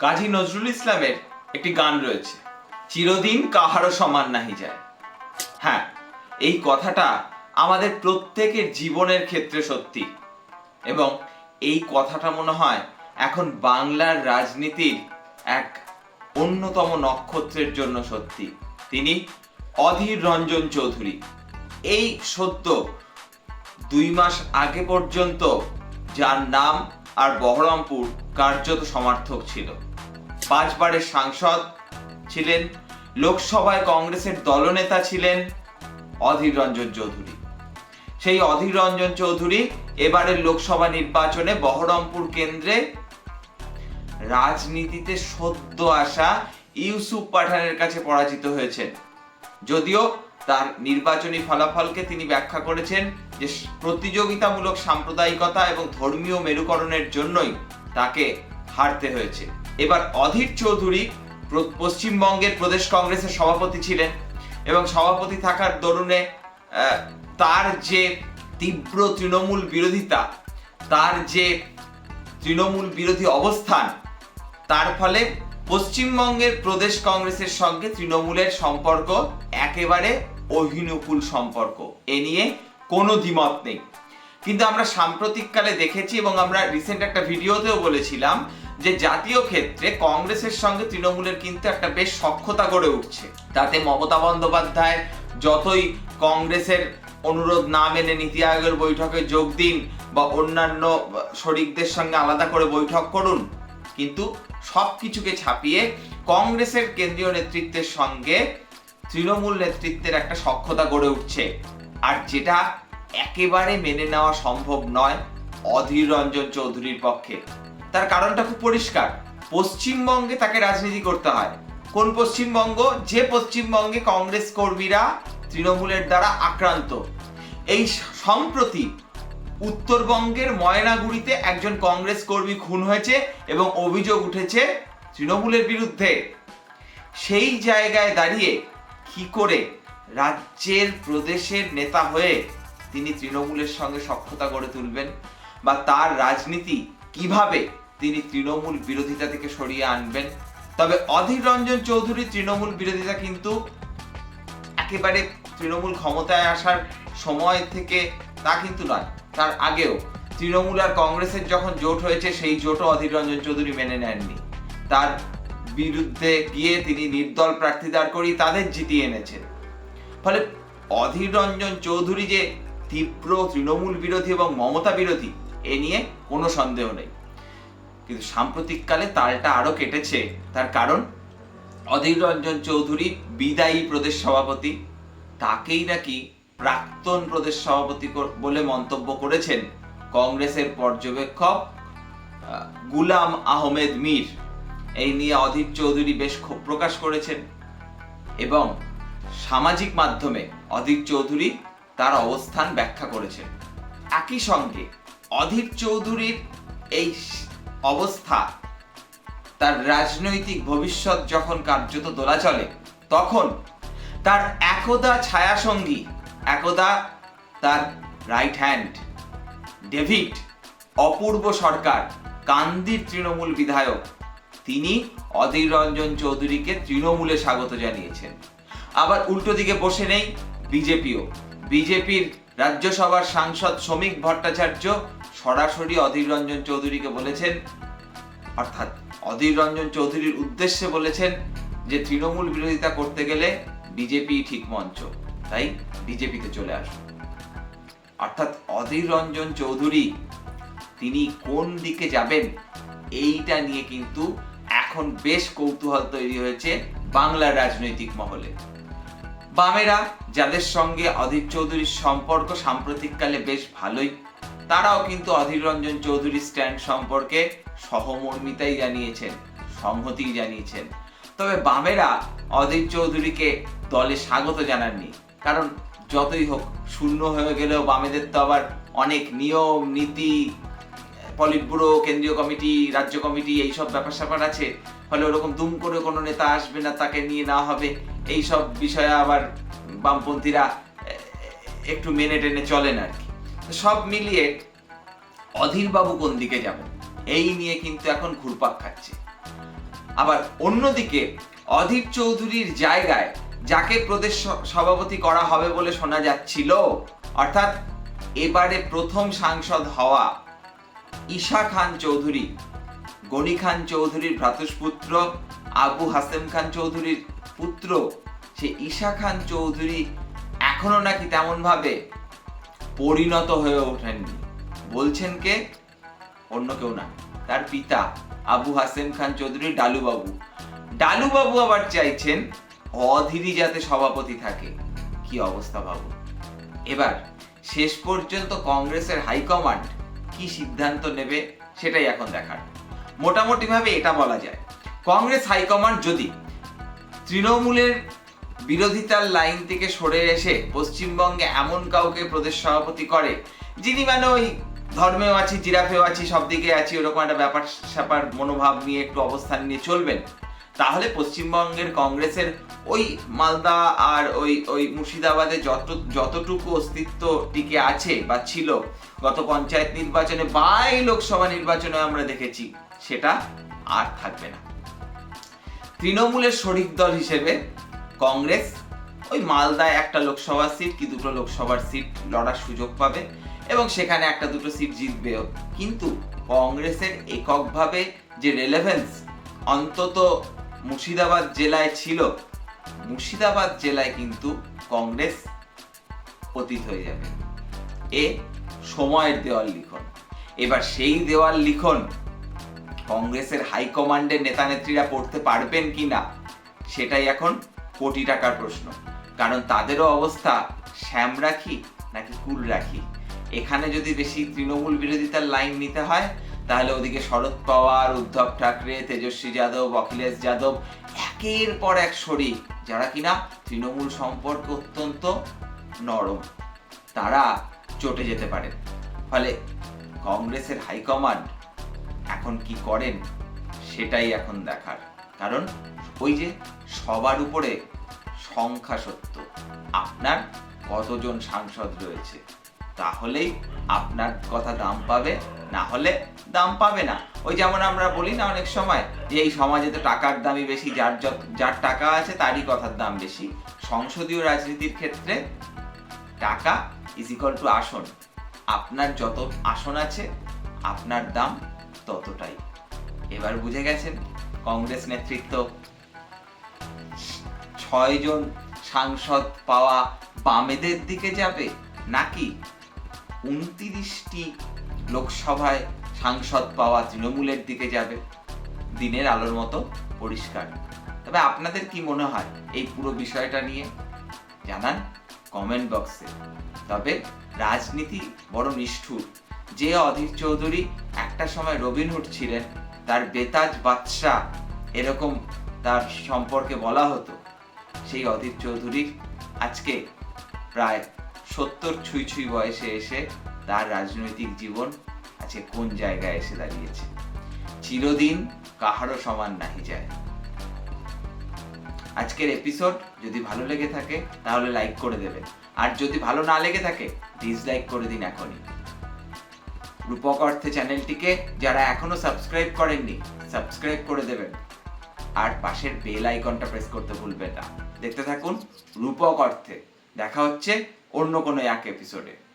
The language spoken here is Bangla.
কাজী নজরুল ইসলামের একটি গান রয়েছে, চিরদিন কাহারও সমান নাহি যায়। হ্যাঁ এই কথাটা আমাদের প্রত্যেকের জীবনের ক্ষেত্রে সত্যি। এবং এই কথাটা মনে হয় এখন বাংলার রাজনীতির এক অন্যতম নক্ষত্রের জন্য সত্যি। তিনি অধীর রঞ্জন চৌধুরী। এই সত্য দুই মাস আগে পর্যন্ত যার নাম আর বহরমপুর কার্যত সমার্থক ছিল। পাঁচবারের সাংসদ ছিলেন, লোকসভায় কংগ্রেসের দলনেতা ছিলেন অধীর রঞ্জন চৌধুরী। সেই অধীর রঞ্জন চৌধুরী এবারের লোকসভা নির্বাচনে বহরমপুর কেন্দ্রে রাজনীতিতে সদ্য আসা ইউসুফ পাঠানের কাছে পরাজিত হয়েছেন। যদিও তার নির্বাচনী ফলাফলকে তিনি ব্যাখ্যা করেছেন যে প্রতিযোগিতামূলক সাম্প্রদায়িকতা এবং ধর্মীয় মেরুকরণের জন্যই তাকে হারতে হয়েছে। এবার অধীর চৌধুরী পশ্চিমবঙ্গের প্রদেশ কংগ্রেসের সভাপতি ছিলেন এবং সভাপতি থাকার দরুনে তার যে তীব্র তৃণমূল বিরোধিতা, তার যে তৃণমূল বিরোধী অবস্থান, তার ফলে পশ্চিমবঙ্গের প্রদেশ কংগ্রেসের সঙ্গে তৃণমূলের সম্পর্ক একেবারে অহিনুকূল সম্পর্ক। এ নিয়ে কোনো দ্বিমত নেই। কিন্তু আমরা সাম্প্রতিককালে দেখেছি এবং আমরা রিসেন্ট একটা ভিডিওতেও বলেছিলাম যে জাতীয় ক্ষেত্রে কংগ্রেসের সঙ্গে তৃণমূলের কিন্তু একটা বেশ সক্ষতা গড়ে উঠছে। তাতে মমতা বন্দ্যোপাধ্যায় যতই কংগ্রেসের অনুরোধ না মেনে নীতি আয়োগের বৈঠকে যোগ দিন বা অন্যান্য শরিকদের সঙ্গে আলাদা করে বৈঠক করুন, কিন্তু সবকিছুকে ছাপিয়ে কংগ্রেসের কেন্দ্রীয় নেতৃত্বের সঙ্গে তৃণমূল নেতৃত্বের একটা সক্ষতা গড়ে উঠছে। আর যেটা একেবারে মেনে নেওয়া সম্ভব নয়, অধীর রঞ্জন চৌধুরীর পক্ষে। তার কারণটা খুব পরিষ্কার। পশ্চিমবঙ্গে তাকে রাজনীতি করতে হয়। কোন পশ্চিমবঙ্গ? যে পশ্চিমবঙ্গে কংগ্রেস কর্মীরা তৃণমূলের দ্বারা আক্রান্ত। এই সম্প্রতি উত্তরবঙ্গের ময়নাগুড়িতে একজন কংগ্রেস কর্মী খুন হয়েছে এবং অভিযোগ উঠেছে তৃণমূলের বিরুদ্ধে। সেই জায়গায় দাঁড়িয়ে কি করে রাজ্যের প্রদেশের নেতা হয়ে তিনি তৃণমূলের সঙ্গে সক্ষতা গড়ে তুলবেন বা তার রাজনীতি কীভাবে তিনি তৃণমূল বিরোধিতা থেকে সরিয়ে আনবেন। তবে অধীর রঞ্জন চৌধুরী তৃণমূল বিরোধিতা কিন্তু একেবারে তৃণমূল ক্ষমতায় আসার সময় থেকে তা কিন্তু নয়, তার আগেও। তৃণমূল আর কংগ্রেসের যখন জোট হয়েছে, সেই জোটও অধীর রঞ্জন চৌধুরী মেনে নেননি। তার বিরুদ্ধে গিয়ে তিনি নির্দল প্রার্থী দাঁড় করিয়ে তাদের জিতিয়ে এনেছেন। ফলে অধীর রঞ্জন চৌধুরী যে তীব্র তৃণমূল বিরোধী এবং মমতা বিরোধী, এ নিয়ে কোনো সন্দেহ নেই। কিন্তু সাম্প্রতিককালে তালটা আরও কেটেছে। তার কারণ, অধীর রঞ্জন চৌধুরী বিদায়ী প্রদেশ সভাপতি, তাকেই নাকি প্রাক্তন প্রদেশ সভাপতি বলে মন্তব্য করেছেন কংগ্রেসের পর্যবেক্ষক গুলাম আহমেদ মীর। এই নিয়ে অধীর চৌধুরী বেশ ক্ষোভ প্রকাশ করেছেন এবং সামাজিক মাধ্যমে অধীর চৌধুরী তার অবস্থান ব্যাখ্যা করেছেন। একই সঙ্গে অধীর চৌধুরীর এই অবস্থা। তার রাজনৈতিক ভবিষ্যৎ যখন কার্যত দোলা চলে, তখন তার একদা ছায়াসঙ্গী, একদা তার right hand David Apurba Sarkar কান্দির Trinamool বিধায়ক, তিনি অধীর রঞ্জন চৌধুরীকে তৃণমূলে স্বাগত জানিয়েছেন। আবার উল্টো দিকে বসে নেই বিজেপিও। বিজেপির রাজ্যসভার সাংসদ শ্রমিক ভট্টাচার্য সরাসরি অধীর রঞ্জন চৌধুরীকে বলেছেন, অর্থাৎ অধীর রঞ্জন চৌধুরীর উদ্দেশ্যে বলেছেন যে তৃণমূল বিরোধিতা করতে গেলে বিজেপি ঠিক মঞ্চ, তাই বিজেপিতে চলে আসুন। অর্থাৎ অধীর রঞ্জন চৌধুরী, তিনি কোন দিকে যাবেন, এইটা নিয়ে কিন্তু এখন বেশ কৌতূহল তৈরি হয়েছে বাংলার রাজনৈতিক মহলে। বামেরা, যাদের সঙ্গে অধীর চৌধুরীর সম্পর্ক সাম্প্রতিককালে বেশ ভালোই তারাও কিন্তু অধীর রঞ্জন চৌধুরীর স্ট্যান্ড সম্পর্কে সহমর্মিতাই জানিয়েছেন সংহতি জানিয়েছেন। তবে বামেরা অধীর চৌধুরীকে দলে স্বাগত জানাননি, কারণ যতই হোক, শূন্য হয়ে গেলেও বামেদের তো আবার অনেক নিয়ম, নীতি পলিট ব্যুরো কেন্দ্রীয় কমিটি, রাজ্য কমিটি এইসব ব্যাপার স্যাপার আছে, ফলে ওরকম দুম করে কোনো নেতা আসবে না, তাকে নিয়ে নেওয়া হবে এই সব বিষয়ে আবার বামপন্থীরা একটু মেনে টেনে চলেন আর কি। সব মিলিয়ে অধীর বাবু কোন দিকে যাবেন এই নিয়ে কিন্তু এখন ঘুরপাক খাচ্ছে। আবার অন্যদিকে অধীর চৌধুরীর জায়গায় যাকে প্রদেশ সভাপতি করা হবে বলে শোনা যাচ্ছিল, অর্থাৎ এবারে প্রথম সাংসদ হওয়া ঈশা খান চৌধুরী, গনি খান চৌধুরীর ভ্রাতুষ্পুত্র, আবু হাসেম খান চৌধুরীর পুত্র, সে ঈশা খান চৌধুরী এখনও নাকি তেমন ভাবে পরিণত হয়ে ওঠেননি। বলছেন কে? অন্য কেউ না। তার পিতা আবু হাসেম খান চৌধুরী, ডালুবাবু। ডালুবাবু আবার চাইছেন অধীরই যাতে সভাপতি থাকে। কি অবস্থা ভাবু এবার শেষ পর্যন্ত কংগ্রেসের হাইকমান্ড কি সিদ্ধান্ত নেবে সেটাই এখন দেখার। মোটামুটি ভাবে এটা বলা যায়। কংগ্রেস হাইকমান্ড যদি তৃণমূলের বিরোধিতার লাইন থেকে সরে এসে পশ্চিমবঙ্গে এমন কাউকে প্রদেশ সভাপতি করে, যিনি মানে ওই ধর্মেও আছি, জিরাফেও আছি, সব দিকে আছি, ওরকম একটা ব্যাপার স্যাপার মনোভাব নিয়ে একটু অবস্থান নিয়ে চলবেন। তাহলে পশ্চিমবঙ্গের কংগ্রেসের ওই মালদা আর ওই ওই মুর্শিদাবাদে যত, যতটুকু অস্তিত্ব টিকে আছে বা ছিল, গত পঞ্চায়েত নির্বাচনে বা এই লোকসভা নির্বাচনে আমরা দেখেছি, সেটা আর থাকবে না। তৃণমূলের শরিক দল হিসেবে কংগ্রেস, ওই মালদায় একটা লোকসভা সিট কি দুটো লোকসভার সিট লড়ার সুযোগ পাবে এবং সেখানে একটা দুটো সিট জিতবেও। কিন্তু কংগ্রেসের এককভাবে যে রেলেভেন্স অন্তত মুর্শিদাবাদ জেলায় ছিল, মুর্শিদাবাদ জেলায় কিন্তু কংগ্রেস অতীত হয়ে যাবে। এ সময়ের দেওয়াল লিখন। এবার সেই দেওয়াল লিখন কংগ্রেসের হাইকমান্ডের নেতা নেত্রীরা পড়তে পারবেন কি না সেটাই এখন কোটি টাকার প্রশ্ন। কারণ তাদেরও অবস্থা শ্যাম রাখি নাকি কুল রাখি? এখানে যদি বেশি তৃণমূল বিরোধিতার লাইন নিতে হয়, তাহলে ওদিকে শরদ পাওয়ার, উদ্ধব ঠাকরে, তেজস্বী যাদব, অখিলেশ যাদব, একের পর এক শরিক, যারা কিনা তৃণমূল সম্পর্কে অত্যন্ত নরম, তারা চটে যেতে পারেন ফলে কংগ্রেসের হাইকমান্ড এখন কি করেন, সেটাই এখন দেখার। কারণ ওই যে সবার উপরে সংখ্যা সত্য। আপনার কতজন সাংসদ রয়েছে? তাহলেই আপনার কথা দাম পাবে, না হলে দাম পাবে না। ওই যেমন আমরা বলি না অনেক সময় যে এই সমাজে তো টাকার দামই বেশি, যার যার টাকা আছে তারই কথার দাম বেশি। সংসদীয় রাজনীতির ক্ষেত্রে টাকা ইজ ইকুয়াল টু আসন। আপনার যত আসন আছে, আপনার দাম ততটাই। এবার বুঝে গেছেন? কংগ্রেস নেতৃত্ব। ছয়জন সাংসদ পাওয়া বামেদের দিকে যাবে নাকি উনত্রিশটি লোকসভায় সাংসদ পাওয়া তৃণমূলের দিকে যাবে? দিনের আলোর মতো পরিষ্কার। তবে আপনাদের কি মনে হয় এই পুরো বিষয়টা নিয়ে? জানান কমেন্ট বক্সে। তবে রাজনীতি বড় নিষ্ঠুর। যে অধীর চৌধুরী একটা সময় রবিনহুড ছিলেন। তার বেতাজ বাদশাহ এরকম তার সম্পর্কে বলা হতো। সেই অধীর চৌধুরীর আজকে প্রায় সত্তর ছুঁই ছুঁই বয়সে এসে তার রাজনৈতিক জীবন আজকে কোন জায়গায় এসে দাঁড়িয়েছে? চিরদিন কাহারও সমান নাহি যায়। আজকের এপিসোড যদি ভালো লেগে থাকে, তাহলে লাইক করে দেবেন। আর যদি ভালো না লেগে থাকে ডিসলাইক করে দিন এখনই। রূপক অর্থে চ্যানেলটিকে যারা এখনও সাবস্ক্রাইব করেননি, সাবস্ক্রাইব করে দেবেন। আর পাশের বেল আইকনটা প্রেস করতে ভুলবেন না। দেখতে থাকুন রূপক অর্থে। দেখা হচ্ছে অন্য কোনো এক এপিসোডে